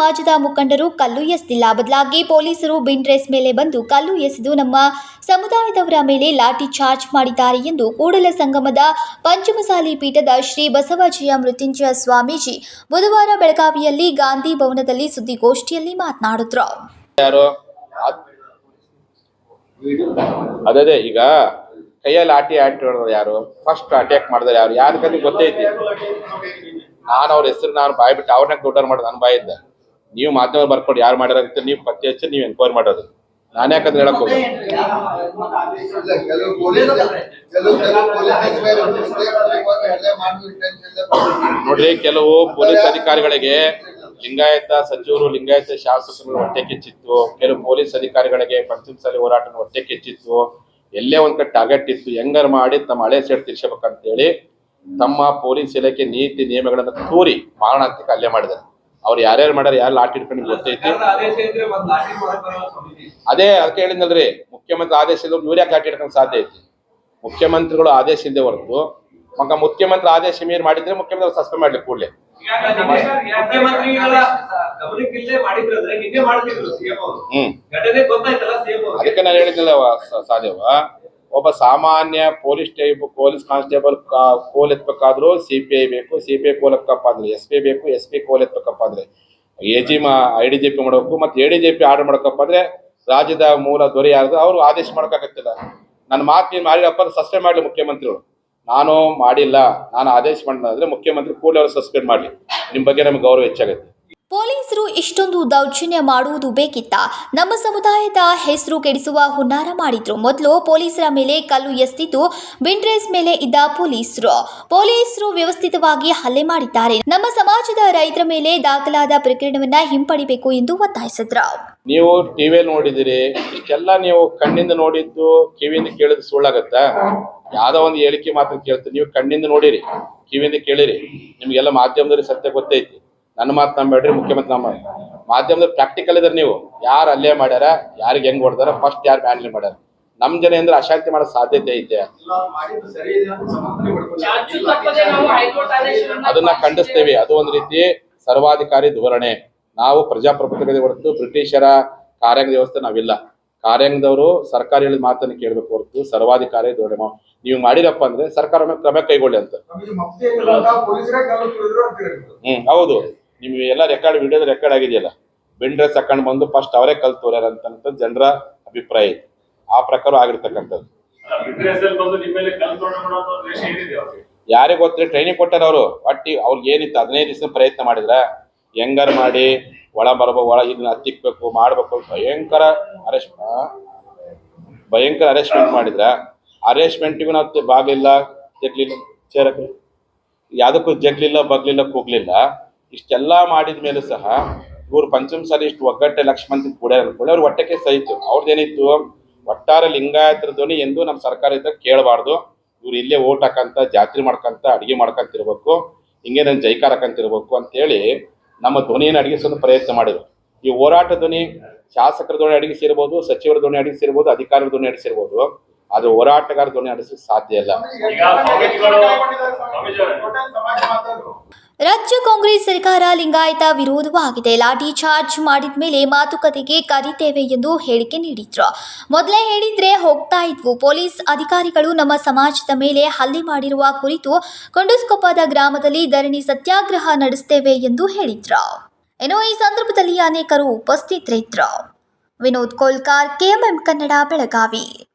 ಸಮಾಜದ ಮುಖಂಡರು ಕಲ್ಲು ಎಸೆದಿಲ್ಲ ಬದಲಾಗಿ ಪೊಲೀಸರು ಬಿನ್ ಡ್ರೆಸ್ ಮೇಲೆ ಬಂದು ಕಲ್ಲು ಎಸೆದು ನಮ್ಮ ಸಮುದಾಯದವರ ಮೇಲೆ ಲಾಠಿ ಚಾರ್ಜ್ ಮಾಡಿದ್ದಾರೆ ಎಂದು ಕೂಡಲ ಸಂಗಮದ ಪಂಚಮಸಾಲಿ ಪೀಠದ ಶ್ರೀ ಬಸವಜಯ ಮೃತ್ಯುಂಜಯ ಸ್ವಾಮೀಜಿ ಬುಧವಾರ ಬೆಳಗಾವಿಯಲ್ಲಿ ಗಾಂಧಿ ಭವನದಲ್ಲಿ ಸುದ್ದಿಗೋಷ್ಠಿಯಲ್ಲಿ ಮಾತನಾಡಿದ್ರು. ಯಾರು? ಅದ್- ಈಗ ಕೈಯಲ್ಲಿ ಆಟಿ ಆಟಿ ಯಾರು? ಫಸ್ಟ್ ಅಟ್ಯಾಕ್ ಮಾಡಿದ್ರೆ ಯಾರು? ಯಾರಿಗಂತ ಗೊತ್ತೈತಿ ನಾನು ಅವ್ರ ಹೆಸರು ನಾನು ಬಾಯ್ ಬಿಟ್ಟು ಅವ್ರನ್ನ ದೊಡ್ಡವ್ರು ಮಾಡಿದ, ನನ್ನ ಬಾಯಿದ್ದ ನೀವು ಮಾಧ್ಯಮ ಬರ್ಕೊಂಡು, ಯಾರು ಮಾಡ್ಯಾರ ಅಂತ ನೀವು ಪತ್ತೆ ಹಚ್ಚಿ ನೀವು ಎನ್ಕ್ವೈರಿ ಮಾಡೋದು. ನಾನು ಯಾಕಂದ್ರೆ ಹೇಳಕ್ ಹೋಗ. ನೋಡ್ರಿ, ಕೆಲವು ಪೊಲೀಸ್ ಅಧಿಕಾರಿಗಳಿಗೆ ಲಿಂಗಾಯತ ಸಚಿವರು, ಲಿಂಗಾಯತ ಶಾಸಕರು ಹೊಟ್ಟೆ ಕಿಚ್ಚಿತ್ತು. ಕೆಲವು ಪೊಲೀಸ್ ಅಧಿಕಾರಿಗಳಿಗೆ ಪಂಚಮಸಾಲಿ ಹೋರಾಟ ಹೊಟ್ಟೆ ಕಿಚ್ಚಿತ್ತು. ಎಲ್ಲೇ ಒಂದ್ ಕಡೆ ಟಾರ್ಗೆಟ್ ಇತ್ತು. ಹೆಂಗಾರ ಮಾಡಿ ತಮ್ಮ ಹಳೆ ಸೇಡ್ ತೀರ್ಸಬೇಕಂತೇಳಿ ತಮ್ಮ ಪೊಲೀಸ್ ಇಲಾಖೆ ನೀತಿ ನಿಯಮಗಳನ್ನ ತೂರಿ ಮಾರಣಾಂತಿಕ ಹಲ್ಲೆ ಮಾಡಿದ್ದಾರೆ. ಅವ್ರು ಯಾರ್ಯಾರು ಮಾಡ್ಯಾರ ಯಾರು ಲಾಟ್ ಇಟ್ಕೊಂಡು ಗೊತ್ತೈತಿ ಅದೇ ಅದಕ್ಕೆ ಹೇಳಿದ್ನಲ್ರಿ ಮುಖ್ಯಮಂತ್ರಿ ಆದೇಶ ಇದ್ರು ಇವ್ರು ಯಾಕೆ ಲಾಟ್ ಹಿಡ್ಕೊಂಡು ಸಾಧ್ಯ ಐತಿ. ಮುಖ್ಯಮಂತ್ರಿಗಳು ಆದೇಶ ಇದೆ ಹೊರತು ಮಗ ಮುಖ್ಯಮಂತ್ರಿ ಆದೇಶ ಮೀರಿ ಮಾಡಿದ್ರೆ ಮುಖ್ಯಮಂತ್ರಿ ಸಸ್ಪೆಂಡ್ ಮಾಡ್ಲಿಕ್ಕೆ ಕೂಡಲೇ. ಮುಖ್ಯಮಂತ್ರಿಗಳ ಗಮನಕ್ಕಿಲ್ಲದೆ ಮಾಡಿದ್ರಂದ್ರೆ ನಿನ್ನೆ ಮಾಡ್ತಿದ್ರು ಸಿಎಂ ಅವರು. ಹ್ಮ್. ಘಟನೆ ಗೊತ್ತಾಯ್ತಲ್ಲ ಸಿಎಂ ಅವರು ಅದಕ್ಕೆ ನಾನು ಹೇಳಿದ್ನಲ್ಲ ಸಾಧ್ಯವ ಒಬ್ಬ ಸಾಮಾನ್ಯ ಪೊಲೀಸ್ ಟೈಪ್, ಪೊಲೀಸ್ ಕಾನ್ಸ್ಟೇಬಲ್ ಕೋಲ್ ಎತ್ಬೇಕಾದ್ರೂ ಸಿ ಪಿ ಐ ಬೇಕು. ಸಿ ಪಿ ಐ ಕೋಲ್ ಎತ್ತಕಪ್ಪ ಅಂದ್ರೆ ಎಸ್ ಪಿ ಬೇಕು ಎಸ್ ಪಿ ಕೋಲ್ ಎತ್ತಬೇಕಪ್ಪ ಅಂದ್ರೆ ಎ ಜಿ ಮಾ ಐ ಡಿ ಜಿ ಪಿ ಮಾಡಬೇಕು. ಮತ್ತೆ A D G P order ಮಾಡ್ಕಪ್ಪ ಅಂದ್ರೆ ರಾಜ್ಯದ ಮೂಲ ದೊರೆ ಯಾರು ಅವ್ರು ಆದೇಶ ಮಾಡೋಕ್ಕಾಗತ್ತಿಲ್ಲ ನನ್ನ ಮಾತು ನೀನು ಮಾಡಿರಪ್ಪ ಸಸ್ಪೆಂಡ್ ಮಾಡಲಿ ಮುಖ್ಯಮಂತ್ರಿಗಳು. ನಾನು ಮಾಡಿಲ್ಲ. ನಾನು ಆದೇಶ ಮಾಡಿದ್ರೆ ಮುಖ್ಯಮಂತ್ರಿ ಕೂಡಲೇ ಅವರು ಸಸ್ಪೆಂಡ್ ಮಾಡಲಿ. ನಿಮ್ಮ ಬಗ್ಗೆ ನಮ್ಗೆ ಗೌರವ ಹೆಚ್ಚಾಗುತ್ತೆ ಪೊಲೀಸರು ಇಷ್ಟೊಂದು ದೌರ್ಜನ್ಯ ಮಾಡುವುದು ಬೇಕಿತ್ತ? ನಮ್ಮ ಸಮುದಾಯದ ಹೆಸರು ಕೆಡಿಸುವ ಹುನ್ನಾರ ಮಾಡಿದ್ರು. ಮೊದಲು ಪೊಲೀಸರ ಮೇಲೆ ಕಲ್ಲು ಎಸ್ತಿದ್ದು ಬಿಂಡ್ರೇಸ್ ಮೇಲೆ ಇದ್ದ ಪೊಲೀಸರು. ಪೊಲೀಸರು ವ್ಯವಸ್ಥಿತವಾಗಿ ಹಲ್ಲೆ ಮಾಡಿದ್ದಾರೆ. ನಮ್ಮ ಸಮಾಜದ ರೈತರ ಮೇಲೆ ದಾಖಲಾದ ಪ್ರಕರಣವನ್ನ ಹಿಂಪಡಿಬೇಕು ಎಂದು ಒತ್ತಾಯಿಸಿದ್ರು. ನೀವು ಟಿವಿ ನೋಡಿದಿರಿ. ಇಷ್ಟೆಲ್ಲ ನೀವು ಕಣ್ಣಿಂದ ನೋಡಿದ್ದು ಕಿವಿಯಿಂದ ಕೇಳಿದ್ ಸುಳ್ಳಾಗತ್ತಾ? ಯಾವ್ದೋ ಒಂದು ಹೇಳಿಕೆ ಮಾತ್ರ ಕೇಳ್ತೀರಿ ನೀವು ಕಣ್ಣಿಂದ ನೋಡಿರಿ ಕಿವಿಯಿಂದ ಕೇಳಿರಿ. ನಿಮ್ಗೆಲ್ಲ ಮಾಧ್ಯಮದಲ್ಲಿ ಸತ್ಯ ಗೊತ್ತೈತಿ. ನನ್ನ ಮಾತು ನಂಬೇಡ್ರಿ ಮುಖ್ಯಮಂತ್ರಿ ನಮ್ಮ ಮಾಧ್ಯಮದ ಪ್ರಾಕ್ಟಿಕಲ್ ಇದ್ರೆ ನೀವು ಯಾರು ಅಲ್ಲೇ ಮಾಡ್ಯಾರ ಯಾರಿಗೆ ಹೆಂಗ್ ಹೊಡೆದಾರ ಫಸ್ಟ್ ಯಾರು ಹ್ಯಾಂಡಲ್ ಮಾಡ್ಯಾರ. ನಮ್ ಜನ ಅಂದ್ರೆ ಅಶಾಂತಿ ಮಾಡೋ ಸಾಧ್ಯತೆ ಐತೆ. ಅದನ್ನ ಖಂಡಿಸ್ತೇವೆ. ಅದು ಒಂದು ರೀತಿ ಸರ್ವಾಧಿಕಾರಿ ಧೋರಣೆ. ನಾವು ಪ್ರಜಾಪ್ರಭುತ್ವದ ಹೊರತು ಬ್ರಿಟಿಷರ ಕಾರ್ಯಾಂಗ ವ್ಯವಸ್ಥೆ ನಾವಿಲ್ಲ. ಕಾರ್ಯಾಂಗದವರು ಸರ್ಕಾರ ಹೇಳಿದ ಮಾತನ್ನು ಕೇಳಬೇಕು ಹೊರತು ಸರ್ವಾಧಿಕಾರಿ ಧೋರಣೆ ನೀವು ಮಾಡಿರಪ್ಪ ಅಂದ್ರೆ ಸರ್ಕಾರ ಕ್ರಮ ಕೈಗೊಳ್ಳಿ ಅಂತ. ಹ್ಮ್ ಹೌದು. ನಿಮ್ಗೆ ಎಲ್ಲ ರೆಕಾರ್ಡ್ ವಿಡಿಯೋದ ರೆಕಾರ್ಡ್ ಆಗಿದೆಯಲ್ಲ? ಬೆಂಡ್ರೆಸ್ ಹಾಕೊಂಡು ಬಂದು ಫಸ್ಟ್ ಅವರೇ ಕಲ್ತೋರ್ಯಾರ ಅಂತ ಜನರ ಅಭಿಪ್ರಾಯ ಇದೆ ಆ ಪ್ರಕಾರ ಆಗಿರ್ತಕ್ಕಂಥದ್ದು. ಯಾರಿಗೆ ಗೊತ್ತಿಲ್ಲ ಟ್ರೈನಿಂಗ್ ಕೊಟ್ಟಾರ ಅವರು. ಒಟ್ಟಿ ಅವ್ರಿಗೆ ಏನಿತ್ತು ಹದಿನೈದು ದಿವಸ ಪ್ರಯತ್ನ ಮಾಡಿದ್ರ? ಹೆಂಗಾರ ಮಾಡಿ ಒಳ ಬರಬೇಕು ಒಳ ಇದನ್ನ ಹತ್ತಿಕ್ಬೇಕು ಮಾಡ್ಬೇಕು ಭಯಂಕರ ಅರೆಸ್ಟ್ ಭಯಂಕರ ಅರೆಸ್ಟ್ಮೆಂಟ್ ಮಾಡಿದ್ರ? ಅರೆಸ್ಟ್ಮೆಂಟ್ಗೂ ನಾವು ಬಾಗ್ಲಿಲ್ಲ ಜಗ್ಲಿಲ್ಲ ಚೇರಕ್ಕೆ ಯಾವುದಕ್ಕೂ ಜಗ್ಲಿಲ್ಲ ಬಗ್ಲಿಲ್ಲ ಕೂಗ್ಲಿಲ್ಲ. ಇಷ್ಟೆಲ್ಲ ಮಾಡಿದ ಮೇಲೂ ಸಹ ಇವರು ಪಂಚಮ ಸಾರಿ ಇಷ್ಟು ಒಗ್ಗಟ್ಟೆ ಲಕ್ಷ್ಮಣ ಕೂಡ ಅನ್ಕೊಳ್ಳಿ ಅವ್ರು ಒಟ್ಟಕ್ಕೆ ಸಹಿತು. ಅವ್ರದ್ದೇನಿತ್ತು ಒಟ್ಟಾರೆ ಲಿಂಗಾಯತರ ಧ್ವನಿ ಎಂದು ನಮ್ಮ ಸರ್ಕಾರ ಇದ್ದಾಗ ಕೇಳಬಾರ್ದು. ಇವ್ರು ಇಲ್ಲೇ ಓಟ್ ಹಾಕಂತ, ಜಾತ್ರೆ ಮಾಡ್ಕಂತ, ಅಡಿಗೆ ಮಾಡ್ಕಂತಿರ್ಬೇಕು ಹಿಂಗೆ ನನ್ನ ಜೈಕಾರ ಹಾಕಂತಿರ್ಬೇಕು ಅಂತೇಳಿ ನಮ್ಮ ಧ್ವನಿಯನ್ನು ಅಡಗಿಸೋದು ಪ್ರಯತ್ನ ಮಾಡಿದ್ರು. ಈ ಹೋರಾಟ ಧ್ವನಿ ಶಾಸಕರ ಧ್ವನಿ ಅಡಗಿಸಿರ್ಬೋದು ಸಚಿವರ ಧ್ವನಿ ಅಡಗಿಸಿರ್ಬೋದು ಅಧಿಕಾರಿಗಳ ಧ್ವನಿ ಅಡಗಿಸಿರ್ಬೋದು ಅದು ಹೋರಾಟಗಾರ ಧ್ವನಿ ಅಡಗಿಸಲಿಕ್ಕೆ ಸಾಧ್ಯ ಇಲ್ಲ. ರಾಜ್ಯ ಕಾಂಗ್ರೆಸ್ ಸರ್ಕಾರ ಲಿಂಗಾಯತ ವಿರೋಧವಾಗಿದೆ. ಲಾಠಿ ಚಾರ್ಜ್ ಮಾಡಿದ ಮೇಲೆ ಮಾತುಕತೆಗೆ ಕರೀತೇವೆ ಎಂದು ಹೇಳಿಕೆ ನೀಡಿದ್ರು. ಮೊದಲೇ ಹೇಳಿದ್ರೆ ಹೋಗ್ತಾ ಇದ್ವು. ಪೊಲೀಸ್ ಅಧಿಕಾರಿಗಳು ನಮ್ಮ ಸಮಾಜದ ಮೇಲೆ ಹಲ್ಲೆ ಮಾಡಿರುವ ಕುರಿತು ಕೊಂಡಸ್ಕೊಪ್ಪದ ಗ್ರಾಮದಲ್ಲಿ ಧರಣಿ ಸತ್ಯಾಗ್ರಹ ನಡೆಸ್ತೇವೆ ಎಂದು ಹೇಳಿದ್ರು. ಇನ್ನು ಈ ಸಂದರ್ಭದಲ್ಲಿ ಅನೇಕರು ಉಪಸ್ಥಿತರಿದ್ರು ವಿನೋದ್ ಕೋಲ್ಕಾರ್, ಕೆಎಂಎಂ ಕನ್ನಡ, ಬೆಳಗಾವಿ.